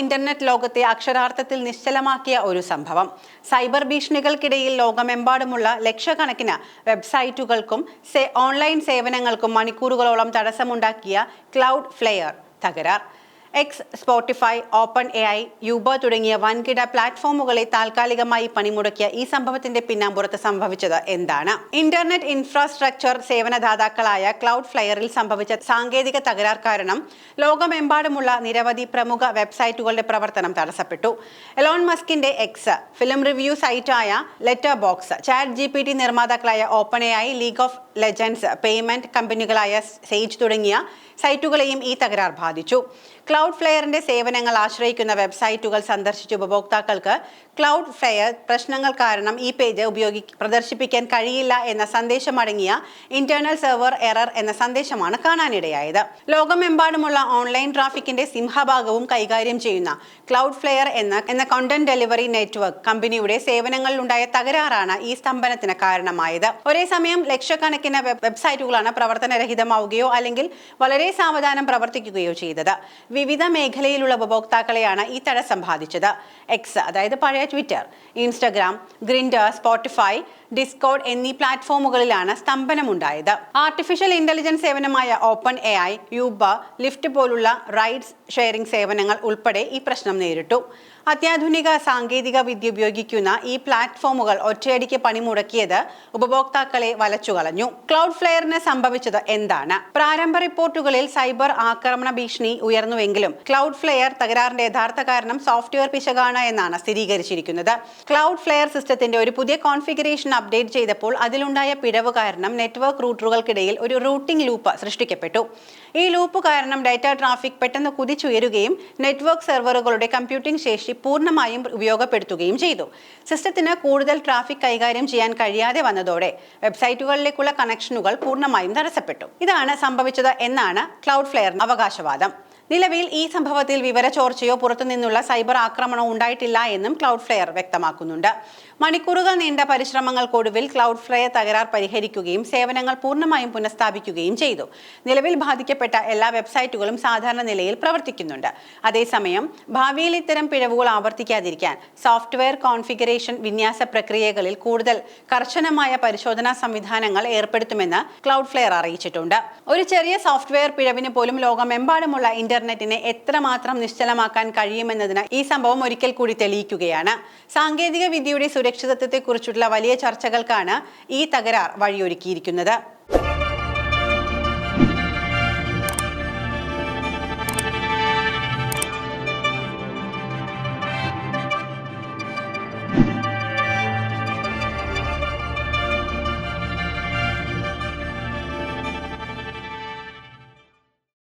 Internet ലോകത്തെ അക്ഷരാർത്ഥത്തിൽ നിശ്ചലമാക്കിയ ഒരു സംഭവം. സൈബർ ഭീഷണികൾക്കിടയിൽ ലോകമെമ്പാടുമുള്ള ലക്ഷക്കണക്കിന് വെബ്സൈറ്റുകൾക്കും ഓൺലൈൻ സേവനങ്ങൾക്കും മണിക്കൂറുകളോളം തടസ്സമുണ്ടാക്കിയ ക്ലൗഡ് ഫ്ലെയർ തകരാർ. X Spotify Open A I Uber തുടങ്ങിയ വൻകിട പ്ലാറ്റ്ഫോമുകളെ താൽക്കാലികമായി പണിമുടക്കിയ ഈ സംഭവത്തിന്റെ പിന്നാമ്പുറത്ത് സംഭവിച്ചത് എന്താണ്? ഇന്റർനെറ്റ് ഇൻഫ്രാസ്ട്രക്ചർ സേവനദാതാക്കളായ ക്ലൗഡ് ഫ്ലയറിൽ സംഭവിച്ച സാങ്കേതിക തകരാർ കാരണം ലോകമെമ്പാടുമുള്ള നിരവധി പ്രമുഖ വെബ്സൈറ്റുകളുടെ പ്രവർത്തനം തടസ്സപ്പെട്ടു. എലോൺ മസ്കിന്റെ X film review സൈറ്റായ Letterboxd Chat G P T നിർമ്മാതാക്കളായ Open A I League of Legends payment കമ്പനികളായ Sage തുടങ്ങിയ സൈറ്റുകളെയും ഈ തകരാർ ബാധിച്ചു. ക്ലൗഡ് ഫ്ലെയറിന്റെ സേവനങ്ങൾ ആശ്രയിക്കുന്ന വെബ്സൈറ്റുകൾ സന്ദർശിച്ച ഉപഭോക്താക്കൾക്ക് ക്ലൗഡ് ഫ്ലെയർ പ്രശ്നങ്ങൾ കാരണം ഈ പേജ് ഉപയോഗി പ്രദർശിപ്പിക്കാൻ കഴിയില്ല എന്ന സന്ദേശം സന്ദേശമടങ്ങിയ ഇന്റേണൽ സെർവർ എറർ എന്ന സന്ദേശമാണ് കാണാനിടയായത്. ലോകമെമ്പാടുമുള്ള ഓൺലൈൻ ട്രാഫിക്കിന്റെ സിംഹഭാഗവും കൈകാര്യം ചെയ്യുന്ന ക്ലൗഡ് ഫ്ലെയർ എന്ന എന്ന കണ്ടന്റ് ഡെലിവറി നെറ്റ്വർക്ക് കമ്പനിയുടെ സേവനങ്ങളിലുണ്ടായ തകരാറാണ് ഈ സ്തംഭനത്തിന് കാരണമായത്. ഒരേ സമയം ലക്ഷക്കണക്കിന് വെബ് വെബ്സൈറ്റുകളാണ് പ്രവർത്തനരഹിതമാവുകയോ അല്ലെങ്കിൽ വളരെ സാവധാനം പ്രവർത്തിക്കുകയോ ചെയ്തത്. വിവിധ മേഖലയിലുള്ള ഉപഭോക്താക്കളെയാണ് ഈ തടസ്സം ബാധിച്ചത് എക്സ് അതായത് പഴയ Twitter Instagram Grindr Spotify Discord എന്നീ പ്ലാറ്റ്ഫോമുകളിലാണ് സ്തംഭനമുണ്ടായത്. Artificial intelligence സേവനമായ Open A I Uber Lyft പോലുള്ള റൈഡ്സ് ഷെയറിംഗ് സേവനങ്ങൾ ഉൾപ്പെടെ ഈ പ്രശ്നം നേരിട്ടു. അത്യാധുനിക സാങ്കേതിക വിദ്യ ഉപയോഗിക്കുന്ന ഈ പ്ലാറ്റ്ഫോമുകൾ ഒറ്റയടിക്ക് പണിമുടക്കിയത് ഉപഭോക്താക്കളെ വലച്ചുകളഞ്ഞു. ക്ലൗഡ് ഫ്ലെയറിന് സംഭവിച്ചത് എന്താണ്? പ്രാരംഭ റിപ്പോർട്ടുകളിൽ സൈബർ ആക്രമണ ഭീഷണി ഉയർന്നുവെങ്കിലും ക്ലൗഡ് ഫ്ലെയർ തകരാറിന്റെ യഥാർത്ഥ കാരണം സോഫ്റ്റ്വെയർ പിശകാണ് എന്നാണ് സ്ഥിരീകരിച്ചിരിക്കുന്നത്. ക്ലൗഡ് ഫ്ലെയർ സിസ്റ്റത്തിന്റെ ഒരു പുതിയ കോൺഫിഗറേഷൻ അപ്ഡേറ്റ് ചെയ്തപ്പോൾ അതിലുണ്ടായ പിഴവ് കാരണം നെറ്റ്വർക്ക് റൂട്ടറുകൾക്കിടയിൽ ഒരു റൂട്ടിംഗ് ലൂപ്പ് സൃഷ്ടിക്കപ്പെട്ടു. ഈ ലൂപ്പ് കാരണം ഡാറ്റ ട്രാഫിക് പെട്ടെന്ന് കുതിച്ചുയരുകയും നെറ്റ്വർക്ക് സെർവറുകളുടെ കമ്പ്യൂട്ടിംഗ് ശേഷി പൂർണമായും ഉപയോഗപ്പെടുത്തുകയും ചെയ്തു. സിസ്റ്റത്തിന് കൂടുതൽ ട്രാഫിക് കൈകാര്യം ചെയ്യാൻ കഴിയാതെ വന്നതോടെ വെബ്സൈറ്റുകളിലേക്കുള്ള കണക്ഷനുകൾ പൂർണമായും തടസ്സപ്പെട്ടു. ഇതാണ് സംഭവിച്ചത് എന്നാണ് ക്ലൗഡ് ഫ്ലെയർ അവകാശവാദം. നിലവിൽ ഈ സംഭവത്തിൽ വിവര ചോർച്ചയോ പുറത്തുനിന്നുള്ള സൈബർ ആക്രമണമോ ഉണ്ടായിട്ടില്ല എന്നും ക്ലൗഡ് ഫ്ലെയർ വ്യക്തമാക്കുന്നുണ്ട്. മണിക്കൂറുകൾ നീണ്ട പരിശ്രമങ്ങൾക്കൊടുവിൽ ക്ലൗഡ് ഫ്ലെയർ തകരാർ പരിഹരിക്കുകയും സേവനങ്ങൾ പൂർണമായും പുനഃസ്ഥാപിക്കുകയും ചെയ്തു. നിലവിൽ ബാധിക്കപ്പെട്ട എല്ലാ വെബ്സൈറ്റുകളും സാധാരണ നിലയിൽ പ്രവർത്തിക്കുന്നുണ്ട്. അതേസമയം ഭാവിയിൽ ഇത്തരം പിഴവുകൾ ആവർത്തിക്കാതിരിക്കാൻ സോഫ്റ്റ്വെയർ കോൺഫിഗറേഷൻ വിന്യാസ പ്രക്രിയകളിൽ കൂടുതൽ കർശനമായ പരിശോധനാ സംവിധാനങ്ങൾ ഏർപ്പെടുത്തുമെന്ന് ക്ലൗഡ് ഫ്ലെയർ അറിയിച്ചിട്ടുണ്ട്. ഒരു ചെറിയ സോഫ്റ്റ്വെയർ പിഴവിന് പോലും ലോകമെമ്പാടുമുള്ള ഇന്റർനെറ്റിനെ എത്രമാത്രം നിശ്ചലമാക്കാൻ കഴിയുമെന്നതിന് ഈ സംഭവം ഒരിക്കൽ കൂടി തെളിയിക്കുകയാണ്. സാങ്കേതിക വിദ്യയുടെ സുരക്ഷിതത്വത്തെക്കുറിച്ചുള്ള വലിയ ചർച്ചകൾക്കാണ് ഈ തകരാർ വഴിയൊരുക്കിയിരിക്കുന്നത്.